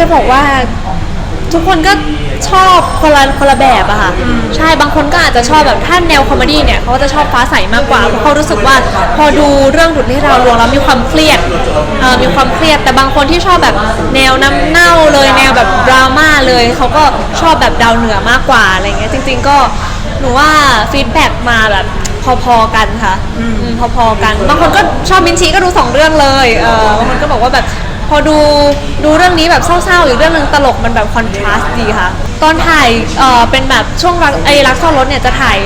จะบอกว่าทุกคนก็ชอบคนละคนละแบบอะค่ะใช่บางคนก็อาจจะชอบแบบถ้าแนวคอมเมดี้เนี่ยเขาก็จะชอบฟ้าใสมากกว่าเพราะเขารู้สึกว่าพอดูเรื่องดุดที่เราลวงแล้วมีความเครียดเอ่อมีความเครียดแต่บางคนที่ชอบแบบแนวน้ำเน่าเลยแนวแบบดราม่าเลยเขาก็ชอบแบบดาวเหนือมากกว่าอะไรเงี้ยจริง ๆ ก็หนูว่าฟีดแบ็กมาแบบพอๆกันค่ะอืมพอๆกัน บางคนก็ชอบมินชีก็ดูสองเรื่องเลยเออบางคนก็บอกว่าแบบ พอดูดูเรื่องนี้แบบเศร้าๆ อีกเรื่องหนึงตลกมันแบบคอนทราสต์ดีค่ะ ตอนถ่ายเออเป็นแบบช่วงรักไอ้รักซ่อนรถเนี่ยจะถ่าย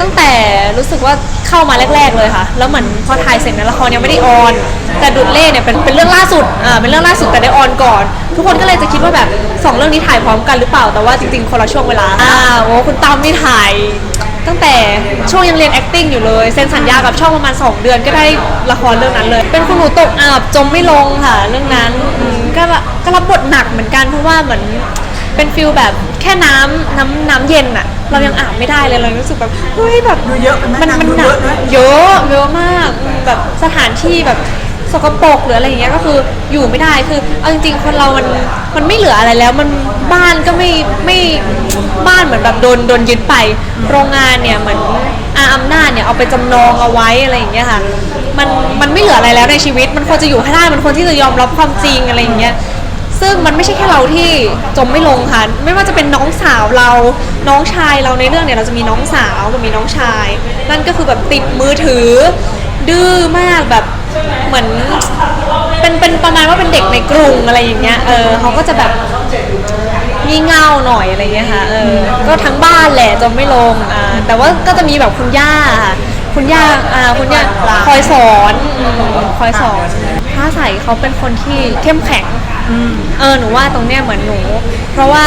ตั้งแต่รู้สึกว่าเข้ามาแรก ๆ เลยค่ะ แล้วเหมือนพอถ่ายเสร็จในยละครยังไม่ได้ออน แต่ดุดเล่เนี่ยเป็นเป็นเรื่องล่าสุดอ่าเป็นเรื่องล่าสุดแต่ได้ออนก่อน ทุกคนก็เลยจะคิดว่าแบบสองเรื่องนี้ถ่ายพร้อมกันหรือเปล่าแต่ว่าจริงๆคนละช่วงเวลาอ่าโอ้คุณตั้มนี่ถ่าย ตั้งแต่ช่วงยังเรียน acting อยู่เลย เซ็นสัญญากับช่องประมาณ 2 เดือนก็ได้ละครเรื่องนั้นเลย เป็นคุณหนูตกอาบจมไม่ลงค่ะ เรื่องนั้นอืมก็ละก็รับบทหนักเหมือนกันเพราะว่าเหมือนเป็นฟิลแบบแค่น้ำน้ำน้ำเย็นอะเรายังอาบไม่ได้เลยเรารู้สึกแบบเฮ้ยแบบ ดูเยอะไหมมันนางมันดูหนัเยกอะนะเยอะเยอะมากอืมแบบสถานที่แบบ สกปรกหรืออะไรอย่างเงี้ยก็คืออยู่ไม่ได้คือเอาจริงๆคนเรามันมันไม่เหลืออะไรแล้วมันบ้านก็ไม่ไม่บ้านเหมือนแบบโดนโดนยึดไป โรงงานเนี่ยเหมือนอาอำนาจเนี่ยเอาไปจำนองเอาไว้อะไรอย่างเงี้ยค่ะมันมันไม่เหลืออะไรแล้วในชีวิต มันควรจะอยู่ให้ได้มันควรที่จะยอมรับความจริงอะไรอย่างเงี้ยซึ่งมันไม่ใช่แค่เราที่จมไม่ลงค่ะไม่ว่าจะเป็นน้องสาวเราน้องชายเราในเรื่องเนี่ยเราจะมีน้องสาวกับมีน้องชาย นั่นก็คือแบบติดมือถือ ดื้อมากแบบเหมือนเป็นเป็นประมาณว่าเป็นเด็กในกรุงอะไรอย่างเงี้ยเออเขาก็จะแบบงี่เง่าหน่อยอะไรเงี้ยค่ะเออก็ทั้งบ้านแหละจมไม่ลงอ่าแต่ว่าก็จะมีแบบคุณย่าค่ะคุณย่าอ่าคุณย่าคอยสอนคอยสอนพระใสเขาเป็นคนที่เข้มแข็งเออหนูว่าตรงเนี้ยเหมือนหนู เพราะว่า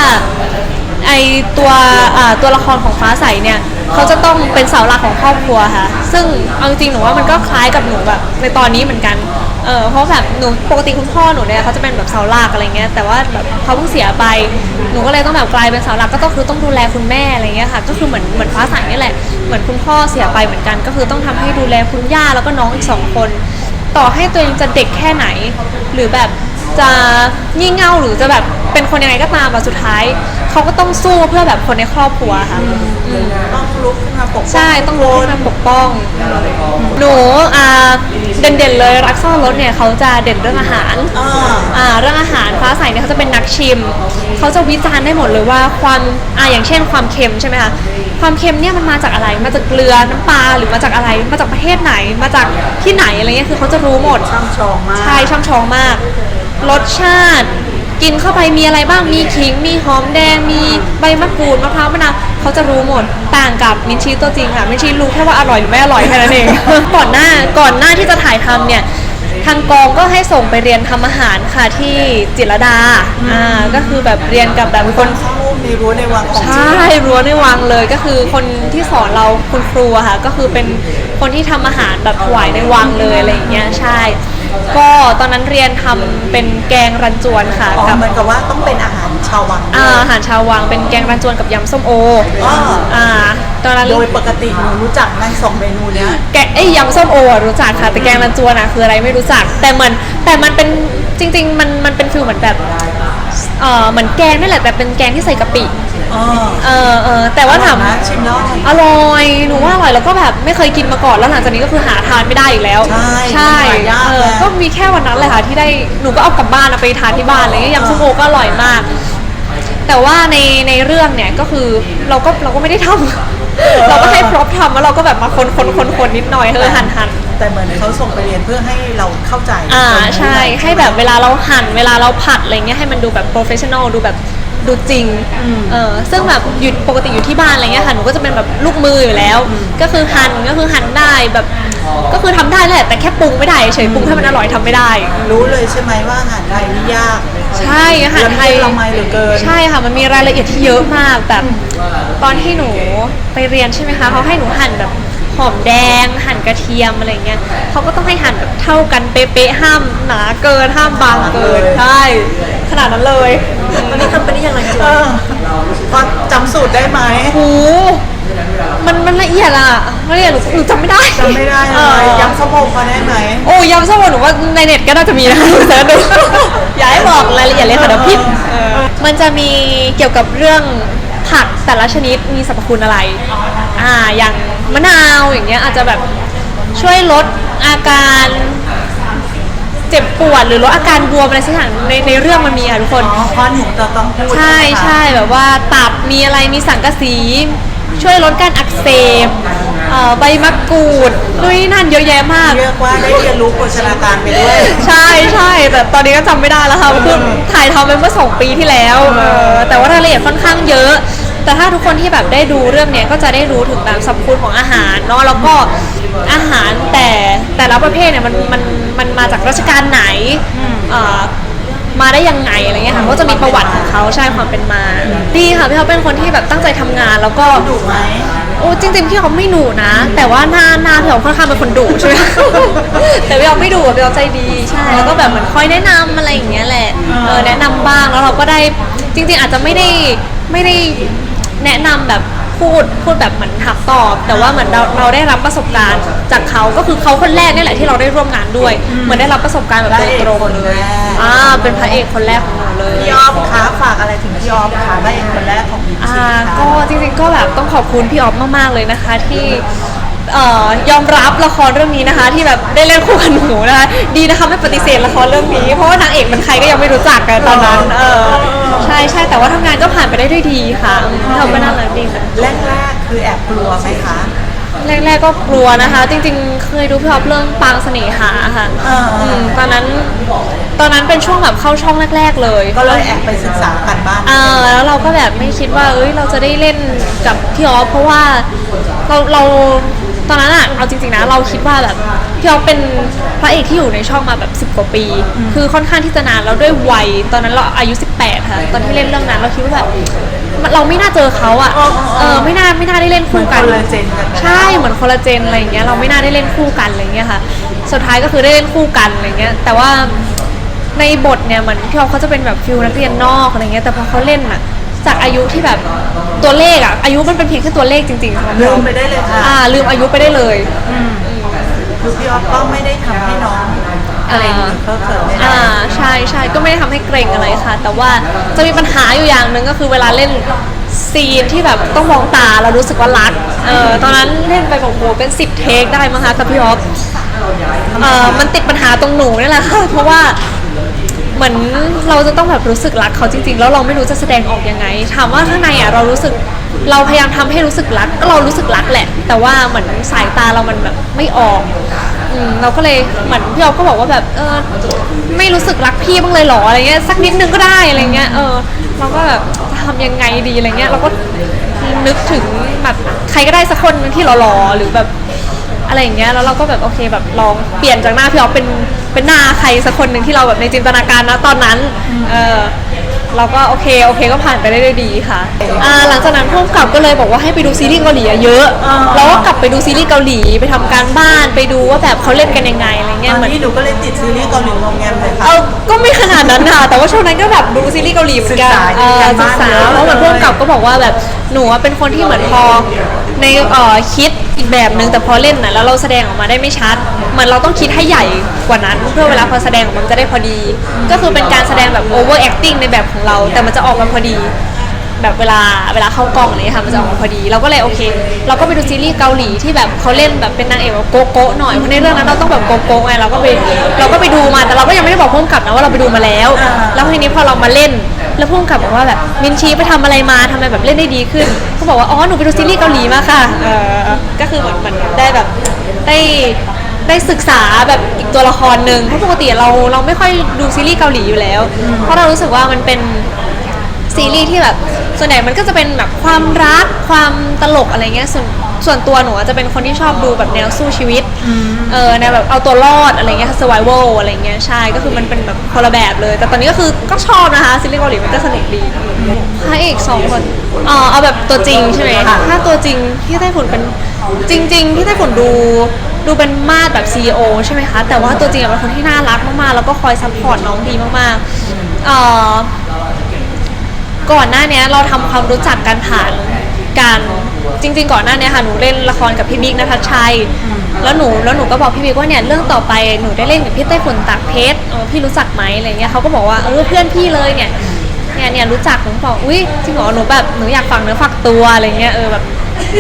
ไอตัวอ่าตัวละครของฟ้าใสเนี่ย เขาจะต้องเป็นเสาหลักของครอบครัวค่ะ ซึ่งเอาจริงหนูว่ามันก็คล้ายกับหนูแบบในตอนนี้เหมือนกันเออเพราะแบบหนูปกติคุณพ่อหนูเนี่ยเขาจะเป็นแบบเสาหลักอะไรเงี้ยแต่ว่าแบบเขาเพิ่งเสียไปหนูก็เลยต้องแบบกลายเป็นเสาหลักก็ต้องคือต้องดูแลคุณแม่อะไรเงี้ยค่ะ ก็คือเหมือนเหมือนฟ้าใสนี่แหละเหมือนคุณพ่อเสียไปเหมือนกัน ก็คือต้องทำให้ดูแลคุณย่าแล้วก็น้องอีกสองคน ต่อให้ตัวเองจะเด็กแค่ไหน หรือแบบ จะงี่เง่าหรือจะแบบเป็นคนยังไงก็ตามอะสุดท้าย เขาก็ต้องสู้เพื่อแบบคนในครอบครัวค่ะอืม ต้องลุกขึ้นมาปกป้องใช่ต้องรู้ให้มันปกป้อง หนูอ่าเด่นๆเลยรักซ่อนรถเนี่ยเขาจะเด่นเรื่องอาหารอ่าอ่าเรื่องอาหารฟ้าใสเนี่ยเขาจะเป็นนักชิม เขาจะวิจารณ์ได้หมดเลยว่าความอ่าอย่างเช่นความเค็มใช่ไหมคะความเค็มเนี่ยมันมาจากอะไรมาจากเกลือน้ำปลาหรือมาจากอะไร มาจากประเทศไหนมาจากที่ไหนอะไรเงี้ยคือเขาจะรู้หมด ช่ำชองมาก ใช่ช่ำชองมาก รสชาติ กินเข้าไปมีอะไรบ้างมีขิง มีหอมแดง มีใบมะกรูดมะพร้าวมะนาวเขาจะรู้หมดต่างกับมินชีตัวจริงค่ะมินชีรู้แค่ว่าอร่อยหรือไม่อร่อยแค่นั้นเอง ก่อนหน้าก่อนหน้าที่จะถ่ายทำเนี่ยทางกองก็ให้ส่งไปเรียนทำอาหารค่ะที่จิตรลดาอ่าก็คือแบบเรียนกับแบบคนเข้าในรั้วในวังของใชจริง่รั้วในวังเลยก็คือคนที่สอนเราคุณครูอะค่ะก็คือเป็นคนที่ทำอาหารแบบถวายในวังเลยอะไรอย่างเงี้ยใช่ ก็ตอนนั้นเรียนทำเป็นแกงรันจวนค่ะอ๋อกับเหมือนกับว่าต้องเป็นอาหารชาววังอาอาหารชาววังเป็นแกงรันจวนกับยำส้มโออ๋ออ่าตอนนั้น โดยปกติหนูรู้จักในสองเมนูเนี้ย แกงไอ้ยยำส้มโออะรู้จักค่ะแต่แกงรันจวนอะคืออะไรไม่รู้จัก แต่เหมือนแต่มันเป็นจริง ๆ มันมันเป็นฟิลเหมือนแบบเออเหมือนแกงนี่แหละแต่เป็นแกงที่ใส่กะปิอ๋อ เออเออแต่ว่าถามอร่อยนะชิมแล้วอร่อย อร่อยหนูว่าอร่อยแล้วก็แบบไม่เคยกินมาก่อนแล้วหลังจากนี้ก็คือหาทานไม่ได้อีกแล้วใช่ใช่มันหายากเออแล้วก็มีแค่วันนั้นเลยค่ะที่ได้หนูก็เอากลับบ้านเอาไปทานที่บ้านอะไรเลยยำส้มโอก็อร่อยมาก แต่ว่าในในเรื่องเนี่ยก็คือเราก็เราก็ไม่ได้ทำเราก็ให้พร็อพทำแล้วเราก็แบบมาคนคนคนคนนิดหน่อยเออหั่นหั่น แต่เหมือนเขาส่งไปเรียนเพื่อให้เราเข้าใจอ่าคนรู้ใช่ให้แบบเวลาเราหั่นเวลาเราผัดอะไรเงี้ยให้มันดูแบบโปรเฟชชั่นอลดูแบบ ดูจริงเออซึ่งแบบอยู่ปกติอยู่ที่บ้านอะไรเงี้ยค่ะหนูก็จะเป็นแบบลูกมืออยู่แล้ว ก็คือหั่นก็คือหั่นได้แบบก็คือทำได้แหละแต่แค่ปรุงไม่ได้เฉยปรุงให้มันอร่อยทำไม่ได้ รู้เลยใช่ไหมว่าอาหารไทยนี่ยากใช่อาหารไทยละไมเหลือเกินใช่ค่ะมันมีรายละเอียดที่เยอะมากแบบตอนที่หนูไปเรียนใช่ไหมคะเขาให้หนูหั่นแบบหอมแดงหั่นกระเทียมอะไรเงี้ยเขาก็ต้องให้หั่นแบบเท่ากันเป๊ะๆห้ามหนาเกินห้ามบางเกินใช่ขนาดนั้นเลย ตอนนี้ทำไปได้ยังไงเออพอจำสูตรได้ไหมหูมันมันละเอียดอะละเอียดหนูหนูจำไม่ได้จำไม่ได้เลเออยย้ำสะโพกมาได้ไหม โอ้ยำส้มหนูว่าในเน็ตก็น่าจะมีนะคะหนูเสิร์ชดู อย่าให้บอกรายละเอียดเลยค่ะเดี๋ยวผิดมันจะมีเกี่ยวกับเรื่องผักแต่ละชนิดมีสรรพคุณอะไร อ่า อย่างมะนาวอย่างเงี้ยอาจจะแบบช่วยลดอาการ เจ็บปวดหรือลดอาการบวมอะไรสักอย่างในในเรื่องมันมีค่ะทุกคน อ๋อเพราะหนูจะต้องพูดใช่ไหมคะใช่แบบว่าตับมีอะไรมีสังกะสี ช่วยลดการอักเสบเอ่อใบมะกรูดด้วยนั่นเยอะแยะมาก เรียกว่าได้เรียนรู้โภชนาการไปด้วย ใช่ใช่แต่ตอนนี้ก็จำไม่ได้แล้วค่ะคือถ่ายทำไปเมื่อสองปีที่แล้วเออแต่ว่ารายละเอียดค่อนข้างเยอะ แต่ถ้าทุกคนที่แบบได้ดูเรื่องเนี้ยก็จะได้รู้ถึงแบบสรรพคุณของอาหารเนาะแล้วก็อาหารแต่แต่ละประเภทเนี่ยมันมันมันมาจากราชการไหนเอ่อมาได้ยังไงอะไรเงี้ยค่ะก็จะมีประวัติของเขาใช่ความเป็นมาดีค่ะพี่เขาเป็นคนที่แบบตั้งใจทำงาน แล้วก็ดุไหมโอ้จริงๆพี่เขาไม่ดุนะ แต่ว่าหน้าหน้าพี่เขาค่อนข้างเป็นคนดุใช่ไหม แต่พี่เขาไม่ดุอะพี่เขาใจดีใช่แล้วก็แบบเหมือนคอยแนะนำอะไรอย่างเงี้ยแหละเออแนะนำบ้างแล้วเราก็ได้จริง ๆ อาจจะไม่ได้ไม่ได้ แนะนำแบบพูดพูดแบบเหมือนถามตอบ แต่ว่าเหมือนเราเราได้รับประสบการณ์จากเขาก็คือเขาคนแรกนี่แหละที่เราได้ร่วมงานด้วย เหมือนได้รับประสบการณ์แบบโดยตรงเลยอ่าเป็นพระเอกคนแรกของหนูเลย พี่ออฟคะฝากอะไรถึงพี่ออฟคะได้คนแรกของบิ๊กอ่าซีค่ะก็จริงๆก็แบบต้องขอบคุณพี่ออฟมากๆเลยนะคะ ที่เอ่อยอมรับละครเรื่องนี้นะคะ ที่แบบได้เล่นคู่กับหนูนะคะดีนะคะไม่ปฏิเสธละครเรื่องนี้ เพราะว่านางเอกเป็นใครก็ยังไม่รู้จักกันตอนนั้นเออ ใช่ใช่แต่ว่าทำงานก็ผ่านไปได้ด้วยดีค่ะอืมเขาก็น่ารักดีค่ะแรกๆคือแอบกลัวไหมคะแรกๆก็กลัวนะคะ จริงๆ เคยดูพี่ออฟเรื่องปางเสน่หาค่ะอ่าอืมตอนนั้นตอนนั้นเป็นช่วงแบบเข้าช่องแรก ๆ เลยก็เลยแอบไปศึกษากันบ้านอ่าแล้วเราก็แบบไม่คิดว่าเอ้ยเราจะได้เล่นกับพี่ออฟเพราะว่าเราเราตอนนั้นอะเอาจริงๆนะเราคิดว่าแบบพี่ออฟเป็นพ ระเอกที่อยู่ในช่องมาแบบ 10 กว่าปี คือค่อนข้างที่จะนานแล้วด้วยวัย ตอนนั้นเราอายุ 18 ค่ะ ตอนที่เล่นเรื่องนั้นเราคิดว่าแบบมันเราไม่น่าเจอเขาอะเออไม่น่าไม่น่าได้เล่นคู่กันคนละเจนกันไปใช่เหมือนคอลลาเจนอะไรอย่างเงี้ยเราไม่น่าได้เล่นคู่กันอะไรอย่างเงี้ยค่ะ สุดท้ายก็คือได้เล่นคู่กันอะไรเงี้ย แต่ว่าในบทเนี่ยเหมือนพี่ออฟเขาจะเป็นแบบฟิลนักเรียนนอกอะไรเงี้ยแต่พอเขาเล่นอะจากอายุที่แบบตัวเลขอะอายุมันเป็นเพียงแค่ตัวเลขจริงๆสำหรับลืพี่ออมฟไปได้เลยค่ะอ่าลืมอายุไปได้เลย คือพี่ออฟก็ไม่ได้ทำให้น้องอะไรเพิ่มเติมไม่ได้อ่าใช่ใช่ก็ไม่ได้ทำให้เกรงอะไรค่ะ แต่ว่าจะมีปัญหาอยู่อย่างหนึ่งก็คือเวลาเล่นซีนที่แบบต้องมองตาเรารู้สึกว่ารักเออตอนนั้นเล่นไปบอกโหเป็นสิบเทคได้มั้งคะกับพี่ออฟเออมันติดปัญหาตรงหนูนี่แหละค่ะเพราะว่าเหมือนเราจะต้องแบบรู้สึกรักเขาจริงๆ แล้วเราไม่รู้จะแสดงออกยังไง ถามว่าข้างในอะเรารู้สึก เราพยายามทำให้รู้สึกรักก็เรารู้สึกรักแหละ แต่ว่าเหมือนสายตาเรามันแบบไม่ออกอืมเราก็เลยเหมือนพี่ออฟก็บอกว่าแบบเออไม่รู้สึกรักพี่บ้างเลยหรออะไรเงี้ยสักนิดนึงก็ได้อะไรเงี้ยเออเราก็แบบจะทำยังไงดีอะไรเงี้ยเราก็นึกถึงแบบใครก็ได้สักคนที่หล่อๆหรือแบบอะไรอย่างเงี้ยแล้วเราก็แบบโอเคแบบลองเปลี่ยนจากหน้าพี่ออฟเป็นเป็นหน้าใครสักคนหนึ่งที่เราแบบในจินตนาการนะตอนนั้นเออ เราก็โอเคโอเคก็ผ่านไปได้ด้วยดีค่ะอ่าหลังจากนั้นพุ่มกับก็เลยบอกว่าให้ไปดูซีรีส์เกาหลีอะเยอะอ่าเราก็กลับไปดูซีรีส์เกาหลีไปทำการบ้านไปดูว่าแบบเขาเล่นกันยังไงอะไรตเงี้ยอนเหมือนนี้หนูก็เลยติดซีรีส์เกาหลีงงแงมเลยค่ะ เอาก็ไม่ขนาดนั้นค่ะแต่ว่าช่วงนั้นก็แบบดูซีรีส์เกาหลีเหมือนกันศึกษาเออการศึบ้ากนษาเยอะเพราะเหมือนพุ่มกับก็บอกว่าแบบหนูอะเป็นคนที่เหมือนพอในเอ่อคิด อีกแบบนึงแต่พอเล่นนะแล้วเราแสดงออกมาได้ไม่ชัดเหมือนเราต้องคิดให้ใหญ่กว่านั้น เพื่อเวลาพอแสดงออกมามันจะได้พอดี ก็คือเป็นการแสดงแบบ over acting ในแบบของเรา แต่มันจะออกมาพอดี แบบเวลาเวลาเข้ากล้องอะไรอย่างเงี้ยค่ะมันจะออกมาพอดี เราก็เลยโอเค เราก็ไปดูซีรีส์เกาหลีที่แบบเขาเล่นแบบเป็นนางเอกแบบโกโก้หน่อยเพราะในเรื่องนั้นเราต้องแบบโกโก้ไงเราก็ไปเราก็ไปดูมาแต่เราก็ยังไม่ได้บอกพุ่มกับนะว่าเราไปดูมาแล้ว แล้วทีนี้พอเรามาเล่น แล้วพุ่มกับบอกว่าแบบมินชีไปทำอะไรมาทำไมแบบเล่นได้ดีขึ้นเขาบอกว่าอ๋อหนูไปดูซีรีส์เกาหลีมาค่ะเออก็คือเหมือนเหมือนได้แบบได้ได้ศึกษาแบบอีกตัวละครหนึ่งเพราะปกติเราเราไม่ค่อยดูซีรีส์เกาหลีอยู่แล้ว เพราะเรารู้สึกว่ามันเป็น ซีรีส์ที่แบบส่วนใหญ่มันก็จะเป็นแบบความรักความตลกอะไรเงี้ยส่วนส่วนตัวหนูอะจะเป็นคนที่ชอบดูแบบแนวสู้ชีวิตเออแนวแบบเอาตัวรอดอะไรเงี้ย survival อะไรเงี้ยใช่ก็คือมันเป็นแบบคนละแบบเลย แต่ตอนนี้ก็คือก็ชอบนะคะซีรีส์เกาหลีมันก็สนุกดีพระเอกสองคนอ๋อเอาแบบตัวจริงใช่ไหมถ้าตัวจริงที่ไต้ฝุ่นเป็นจริง ๆ ที่ไต้ฝุ่นดูดูเป็นมาดแบบ CEO ใช่ไหมคะ แต่ว่าตัวจริงอะเป็นคนที่น่ารักมากๆ แล้วก็คอยซัพพอร์ตน้องดีมากๆเอ่อ ก่อนหน้าเนี้ยเราทำความรู้จักกันผ่านการจริง ๆ ก่อนหน้าเนี้ค่ะหนูเล่นละครกับพี่บิ๊กนภัชชัย แล้วหนูแล้วหนูก็บอกพี่บิ๊กว่าเนี่ยเรื่องต่อไปหนูได้เล่นกับพี่ไต้ฝุ่นตากเพชรเออพี่รู้จักไหมอะไรเงี้ยเขาก็บอกว่าเออเพื่อนพี่เลยเนี่ยเนี่ยเนี่ยรู้จักหนูบอกอุ้ยจริงเหรอหนูแบบหนูอยากฟังเนื้อฝากตัวอะไรเงี้ยเออแบบ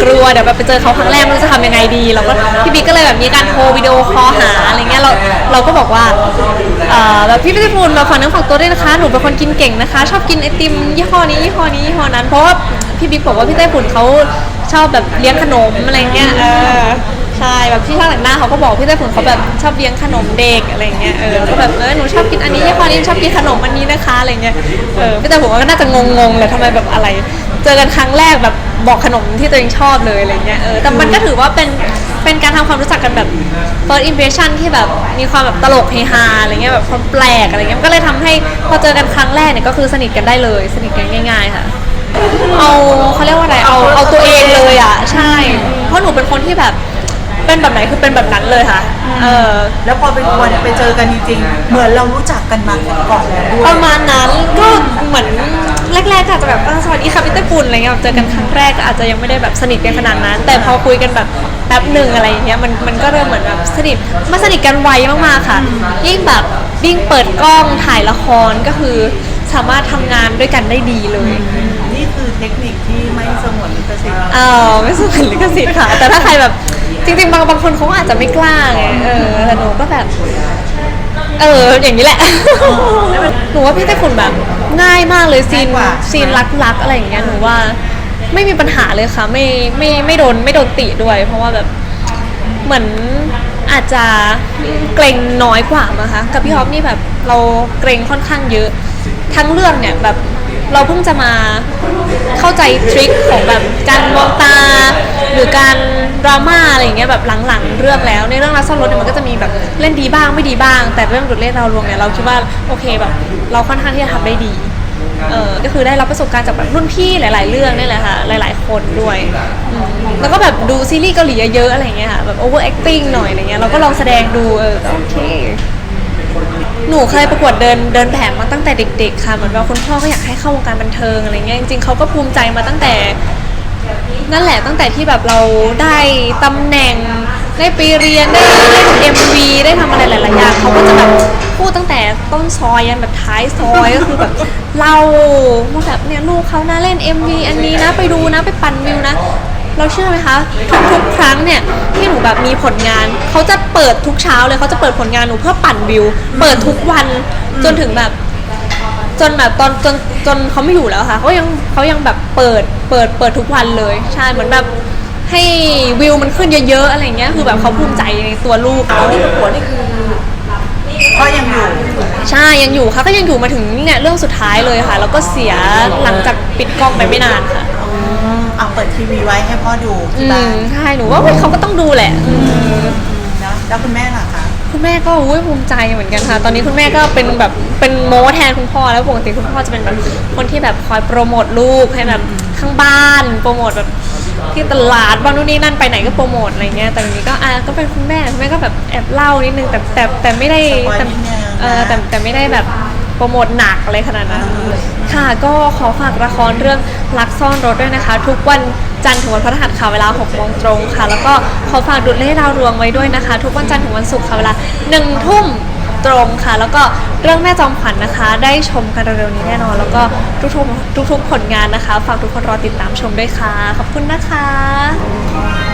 กลัวเดี๋ยวแบบไปเจอเขาครั้งแรกม่รู้จะทำยังไงดีเราก็พี่บิ๊กก็เลยแบบมีการโทรวิดีโอคอลหาอะไรเงี้ยเราเราก็บอกว่าเอ่อแบบพี่ไต้ฝุ่นมาฟังเนื้อฝากตัวด้วยนะคะหนูเป็นคนกินเก่งนะคะ ชอบกินไอติมยี่ห้อนี้ยี่ห้อนี้ยี่ห้อนั้นเพราะว่าพี่บิ๊กบอกว่าพี่ไต้ฝุ่นเขาชอบแบบเลี้ยงขนมอะไรเงี้ยเออใช่แบบที่ช่างแต่งหน้าเขาก็บอกพี่ไต้ฝุ่นเขาแบบชอบเลี้ยงขนมเด็กอะไรเงี้ยเออก็แบบเออหนูชอบกินอันนี้ยี่ห้อนี้ชอบกินขนมอันนี้นะคะอะไรเงี้ยเออพี่ไต้ฝุ่นก็น่าจะงงๆเลยทำไมแบบอะไร เจอกันครั้งแรกแบบบอกขนมที่ตัวเองชอบเลยอะไรเงี้ยเออแต่มันก็ถือว่าเป็นเป็นการทำความรู้จักกันแบบ first impression ที่แบบมีความแบบตลกเฮฮาอะไรเงี้ยแบบความแปลกอะไรเงี้ยมันก็เลยทำให้พอเจอกันครั้งแรกเนี่ยก็คือสนิทกันได้เลย สนิทกันง่าย ๆ ค่ะ เอาเขาเรียกว่าอะไรเอาเอาตัวเองเลยอะใช่ เพราะหนูเป็นคนที่แบบเป็นแบบไหนคือเป็นแบบนั้นเลยค่ะเออ แล้วพอไปวันไปเจอกันจริงๆ เหมือนเรารู้จักกันมาก่อนแล้วด้วปยระมาณนั้นก็เหมือน แรกๆก็อาจจะแบบเออสวัสดีค่ะพี่เต้ปุ่นอะไรเงี้ยแบบเจอกันครั้งแรกก็อาจจะยังไม่ได้แบบสนิทกันขนาดนั้น แต่พอคุยกันแบบแป๊บหนึ่งอะไรอย่างเงี้ยมันมันก็เริ่มเหมือนแบบสนิทมาสนิทกันไวมากๆค่ะ ยิ่งแบบยิ่งเปิดกล้องถ่ายละครก็คือสามารถทำงานด้วยกันได้ดีเลย นี่คือเทคนิคที่ไม่สงวนลิขสิทธิ์เออไม่สมลิขสิทธิ์ค่ะ แต่ถ้าใครแบบจริงๆ บางบางคนเขาอาจจะไม่กล้าไงเออแต่หนูก็แบบ เอออย่างนี้แหละ หนูว่าพี่ไต้ฝุ่นแบบ ง่ายมากเลยซีนซีนรักๆอะไรอย่างเงี้ยหนูว่า ไม่มีปัญหาเลยค่ะ ไม่ไม่ไม่โดนไม่โดนติด้วย เพราะว่าแบบเหมือนอาจจะเกรงน้อยกว่ามั้งคะกับพี่ฮอปนี่แบบเราเกรงค่อนข้างเยอะ ทั้งเรื่องเนี่ยแบบ เราเพิ่งจะมาเข้าใจทริคของแบบการมองตา หรือการดราม่าอะไรอย่างเงี้ยแบบหลังๆเรื่องแล้ว ในเรื่องรักซ่อนรถเนี่ยมันก็จะมีแบบเล่นดีบ้างไม่ดีบ้าง แต่เรื่องดุดเล่นเราลวงเนี่ยเราคิดว่าโอเคแบบ เราค่อนข้างที่จะทำได้ดีเออก็คือได้รับประสบการณ์จากแบบรุ่นพี่หลาย ๆ เรื่องนี่แหละค่ะ หลาย ๆ คนด้วย แล้วก็แบบดูซีรีส์เกาหลีเยอะๆอะไรเงี้ยค่ะ แบบ over acting หน่อยอะไรเงี้ย เราก็ลองแสดงดู เออ โอเค หนูเคยประกวดเดินเดินแบบมาตั้งแต่เด็ก ๆ ค่ะเหมือนว่าคุณพ่อก็อยากให้เข้าวงการบันเทิงอะไรเงี้ยจริงๆเขาก็ภูมิใจมาตั้งแต่ นั่นแหละตั้งแต่ที่แบบเราได้ตำแหน่งได้ไปเรียนได้เล่นเอ็มวีได้ทำอะไรหลายๆอย่างเขาก็จะแบบพูดตั้งแต่ต้นซอยยันแบบท้ายซอยก็คือแบบเล่าว่าแบบเนี่ยลูกเขานะเล่น MV อันนี้นะไปดูนะไปปั่นวิวนะ เราเชื่อไหมคะทุกๆครั้งเนี่ยที่หนูแบบมีผลงานเขาจะเปิดทุกเช้าเลยเขาจะเปิดผลงานหนูเพื่อปั่นวิว เปิดทุกวันจนถึงแบบ จนแบบตอนจนจนเขาไม่อยู่แล้วค่ะเขายังเขายังแบบเปิดเปิดเปิดทุกวันเลย ใช่เหมือนแบบให้วิวมันขึ้นเยอะๆอะไรเงี้ยคือแบบเขาภูมิใจในตัวลูกเขาหัวนี่คือก็ยังอยู่ใช่ยังอยู่ค่ะก็ยังอยู่มาถึงเนี่ยเรื่องสุดท้ายเลยค่ะ แล้วก็เสียหลังจากปิดกล้องไปไม่นานค่ะ เอาเปิดทีวีไว้ให้พ่อดูอืที่บ้ามนใช่หนูว่าเฮ้ยเขาก็ต้องดูแหละอืมนะแล้วคุณแม่ล่ะคะคุณแม่ก็อุ้ยภูมิใจเหมือนกันค่ะ ตอนนี้คุณแม่ก็เป็นแบบเป็นโม้แทนคุณพ่อแล้วปกติคุณพ่อจะเป็นแบบคนที่แบบคอยโปรโมทลูกให้แบบข้างบ้าน โปรโมทแบบที่ตลาดบ้างนู่นนี่นั่นไปไหนก็โปรโมทอะไรเงี้ยแต่วันนี้ก็อะก็เป็นคุณแม่คุณแม่ก็แบบแอบเล่านิดนึงแต่แต่แต่ไม่ได้แต่เออแต่แต่ไม่ได้แบบโปรโมทหนักอะไรขนาดนั้น ค่ะก็ขอฝากละครเรื่องรักซ่อนรถด้วยนะคะ ทุกวันจันทร์ถึงวันพฤหัสค่ะเวลา6โมงตรงค่ะ แล้วก็ขอฝากดุดเล่ดาวดวงไว้ด้วยนะคะ ทุกวันจันทร์ถึงวันศุกร์ค่ะเวลา1ทุ่มตรงค่ะ แล้วก็เรื่องแม่จอมขวัญนะคะ ได้ชมกันเร็วๆนี้แน่นอน แล้วก็ทุกๆทุกๆผลงานนะคะ ฝากทุกคนรอติดตามชมด้วยค่ะ ขอบคุณนะคะ